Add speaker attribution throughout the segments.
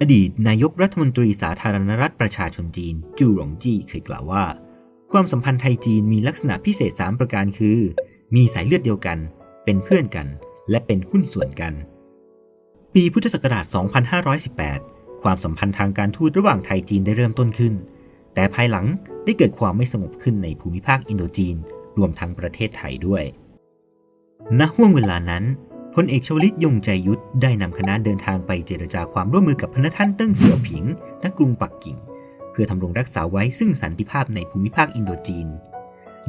Speaker 1: อดีตนายกรัฐมนตรีสาธารณรัฐประชาชนจีน จูหลงจี้เคยกล่าวว่า ความสัมพันธ์ไทยจีนมีลักษณะพิเศษ 3 ประการคือ มีสายเลือดเดียวกัน เป็นเพื่อนกัน และเป็นหุ้นส่วนกัน ปีพุทธศักราช 2518 ความสัมพันธ์ทางการทูตระหว่างไทยจีนได้เริ่มต้นขึ้น แต่ภายหลังได้เกิดความไม่สงบขึ้นในภูมิภาคอินโดจีน รวมทั้งประเทศไทยด้วยณห่วงเวลานั้น พลเอกชวลิตยงใจยุทธได้นำคณะเดินทางไปเจรจาความร่วมมือกับพระท่านเติ้งเสี่ยวผิงณกรุงปักกิ่ง เพื่อทำรงรักษาไว้ซึ่งสันติภาพในภูมิภาคอินโดจีน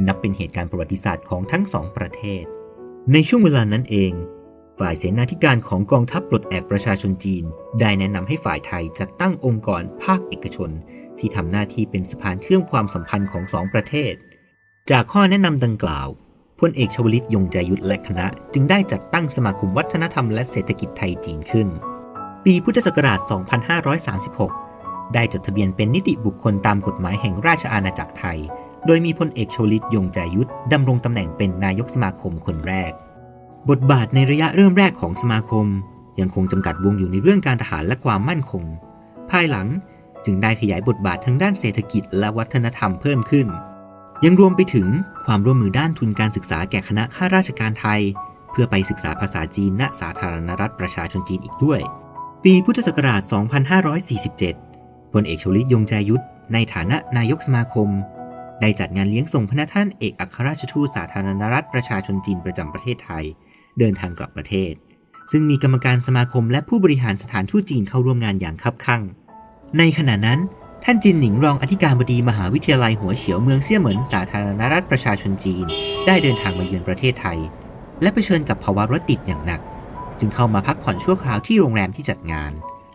Speaker 1: นับเป็นเหตุการณ์ประวัติศาสตร์ของทั้งสองประเทศ ในช่วงเวลานั้นเอง ฝ่ายเสนาธิการของกองทัพปลดแอกประชาชนจีน ได้แนะนำให้ฝ่ายไทยจัดตั้งองค์กรภาคเอกชน ที่ทำหน้าที่เป็นสะพานเชื่อมความสัมพันธ์ของสองประเทศ จากข้อแนะนำดังกล่าว พลเอกชวลิตยงใจยุทธและคณะ จึงได้จัดตั้งสมาคมวัฒนธรรมและเศรษฐกิจไทยจีนขึ้น ปีพุทธศักราช 2536 ได้จดทะเบียนเป็นนิติบุคคลตามกฎหมายแห่งราชอาณาจักรไทย โดยมีพลเอกชวลิตยงใจยุทธดำรงตำแหน่งเป็นนายกสมาคมคนแรก บทบาทในระยะเริ่มแรกของสมาคม ยังคงจำกัดวงอยู่ในเรื่องการทหารและความมั่นคง ภายหลังจึงได้ขยายบทบาททางด้านเศรษฐกิจและวัฒนธรรมเพิ่มขึ้น ยังรวมไปถึงความร่วมมือด้านทุนการศึกษาแก่คณะข้าราชการไทย เพื่อไปศึกษาภาษาจีนณสาธารณรัฐประชาชนจีนอีกด้วย ปีพุทธศักราช 2547พลเอกชวลิตยงใจยุทธในฐานะนายกสมาคม ได้จัดงานเลี้ยงส่งพระท่านเอกอัครราชทูตสาธารณรัฐประชาชนจีนประจำประเทศไทย เดินทางกลับประเทศ ซึ่งมีกรรมการสมาคมและผู้บริหารสถานทูตจีนเข้าร่วมงานอย่างคับคั่ง ในขณะนั้น ท่านจินหนิงรองอธิการบดีมหาวิทยาลัยหัวเฉียวเมืองเซี่ยเหมินสาธารณรัฐประชาชนจีน ได้เดินทางมาเยือนประเทศไทย และเผชิญกับภาวะรถติดอย่างหนัก จึงเข้ามาพักผ่อนชั่วคราวที่โรงแรมที่จัดงาน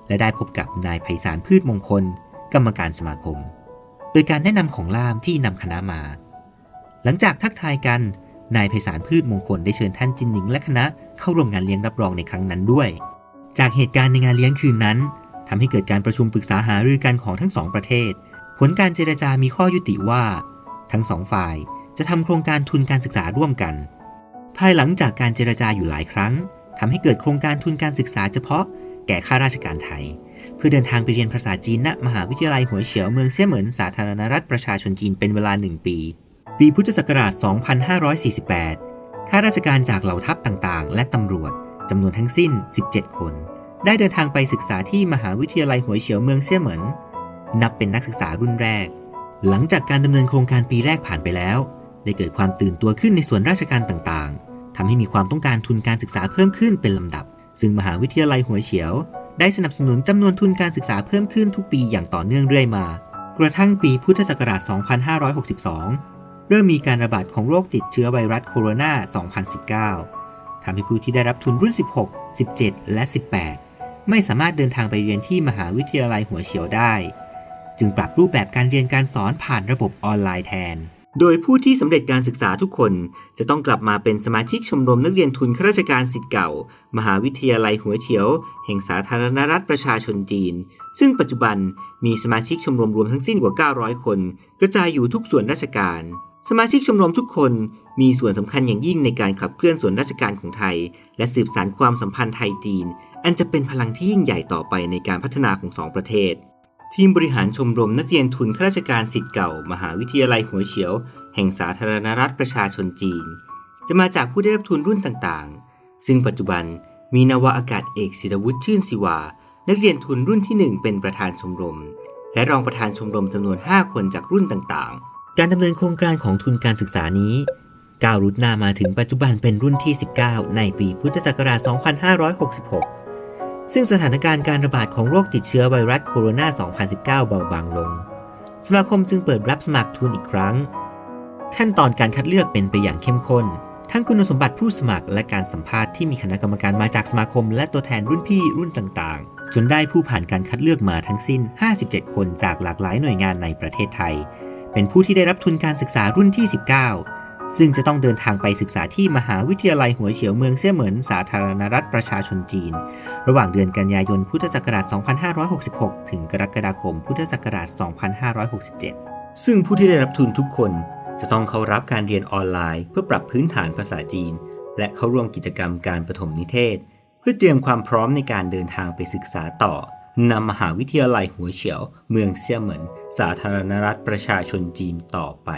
Speaker 1: และได้พบกับนายไพศาลพืชมงคล กรรมการสมาคม โดยการแนะนำของล่ามที่นำคณะมา หลังจากทักทายกันนายไพศาลพืชมงคลได้เชิญท่านจินหนิงและคณะเข้าร่วมงานเลี้ยงรับรองในครั้งนั้นด้วย จากเหตุการณ์ในงานเลี้ยงคืนนั้น ทำให้เกิดการประชุมปรึกษาหารือกันของทั้งสองประเทศ ผลการเจรจามีข้อยุติว่า ทั้งสองฝ่ายจะทำโครงการทุนการศึกษาร่วมกัน ภายหลังจากการเจรจาอยู่หลายครั้งทำให้เกิดโครงการทุนการศึกษาเฉพาะ แก่ข้าราชการไทย เพื่อเดินทางไปเรียนภาษาจีนณมหาวิทยาลัยหัวเฉียวเมืองเซี่ยเหมินสาธารณรัฐประชาชนจีนเป็นเวลาหนึ่งปี ปีพุทธศักราช 2548 ข้าราชการจากเหล่าทัพต่างๆ และตำรวจจำนวนทั้งสิ้น 17 คน ได้เดินทางไปศึกษาที่มหาวิทยาลัยหัวเฉียวเมืองเซี่ยเหมินนับเป็นนักศึกษารุ่นแรก หลังจากการดำเนินโครงการปีแรกผ่านไปแล้ว ได้เกิดความตื่นตัวขึ้นในส่วนราชการต่างๆทำให้มีความต้องการทุนการศึกษาเพิ่มขึ้นเป็นลำดับ ซึ่งมหาวิทยาลัยหัวเฉียว ได้สนับสนุนจำนวนทุนการศึกษาเพิ่มขึ้นทุกปีอย่างต่อเนื่องเรื่อยมา กระทั่งปีพุทธศักราช 2562 เริ่มมีการระบาดของโรคติดเชื้อไวรัสโคโรนา 2019ทำให้ผู้ที่ได้รับทุนรุ่น 16 17 และ 18 ไม่สามารถเดินทางไปเรียนที่มหาวิทยาลัยหัวเฉียวได้ จึงปรับรูปแบบการเรียนการสอนผ่านระบบออนไลน์แทน โดยผู้ที่สำเร็จการศึกษาทุกคน จะต้องกลับมาเป็นสมาชิกชมรมนักเรียนทุนข้าราชการสิทธิ์เก่า มหาวิทยาลัยหัวเฉียว แห่งสาธารณรัฐประชาชนจีน ซึ่งปัจจุบันมีสมาชิกชมรมรวมทั้งสิ้นกว่า 900 คน กระจายอยู่ทุกส่วนราชการ สมาชิกชมรมทุกคนมีส่วนสำคัญอย่างยิ่งในการขับเคลื่อนส่วนราชการของไทย และสืบสานความสัมพันธ์ไทยจีน อันจะเป็นพลังที่ยิ่งใหญ่ต่อไปในการพัฒนาของสองประเทศ ทีมบริหารชมรมนักเรียนทุนข้าราชการสิทธิ์เก่า มหาวิทยาลัยหัวเฉียว แห่งสาธารณรัฐประชาชนจีน จะมาจากผู้ได้รับทุนรุ่นต่างๆ ซึ่งปัจจุบันมีนาวาอากาศเอกศิรวุฒิชื่นศิวา นักเรียนทุนรุ่นที่ 1 เป็นประธานชมรม และรองประธานชมรมจำนวน 5 คนจากรุ่นต่างๆ การดำเนินโครงการของทุนการศึกษานี้ก้าวรุดหน้ามาถึงปัจจุบันเป็นรุ่นที่ 19 ในปีพุทธศักราช 2566 ซึ่งสถานการณ์การระบาดของโรคติดเชื้อไวรัสโคโรนา 2019 เบาบางลง สมาคมจึงเปิดรับสมัครทุนอีกครั้ง ขั้นตอนการคัดเลือกเป็นไปอย่างเข้มข้น ทั้งคุณสมบัติผู้สมัครและการสัมภาษณ์ที่มีคณะกรรมการมาจากสมาคม และตัวแทนรุ่นพี่รุ่นต่างๆ จนได้ผู้ผ่านการคัดเลือกมาทั้งสิ้น 57 คนจากหลากหลายหน่วยงานในประเทศไทย เป็นผู้ที่ได้รับทุนการศึกษารุ่นที่ 19 ซึ่งจะต้องเดินทางไปศึกษาที่มหาวิทยาลัยหัวเฉียวเมืองเซี่ยเหมินสาธารณรัฐประชาชนจีน ระหว่างเดือนกันยายนพุทธศักราช 2566 ถึงกรกฎาคมพุทธศักราช 2567 ซึ่งผู้ที่ได้รับทุนทุกคนจะต้องเข้ารับการเรียนออนไลน์ เพื่อปรับพื้นฐานภาษาจีน และเข้าร่วมกิจกรรมการประถมนิเทศ เพื่อเตรียมความพร้อมในการเดินทางไปศึกษาต่อ นำมหาวิทยาลัยหัวเฉียว เมืองเซี่ยเหมิน สาธารณรัฐประชาชนจีนต่อไป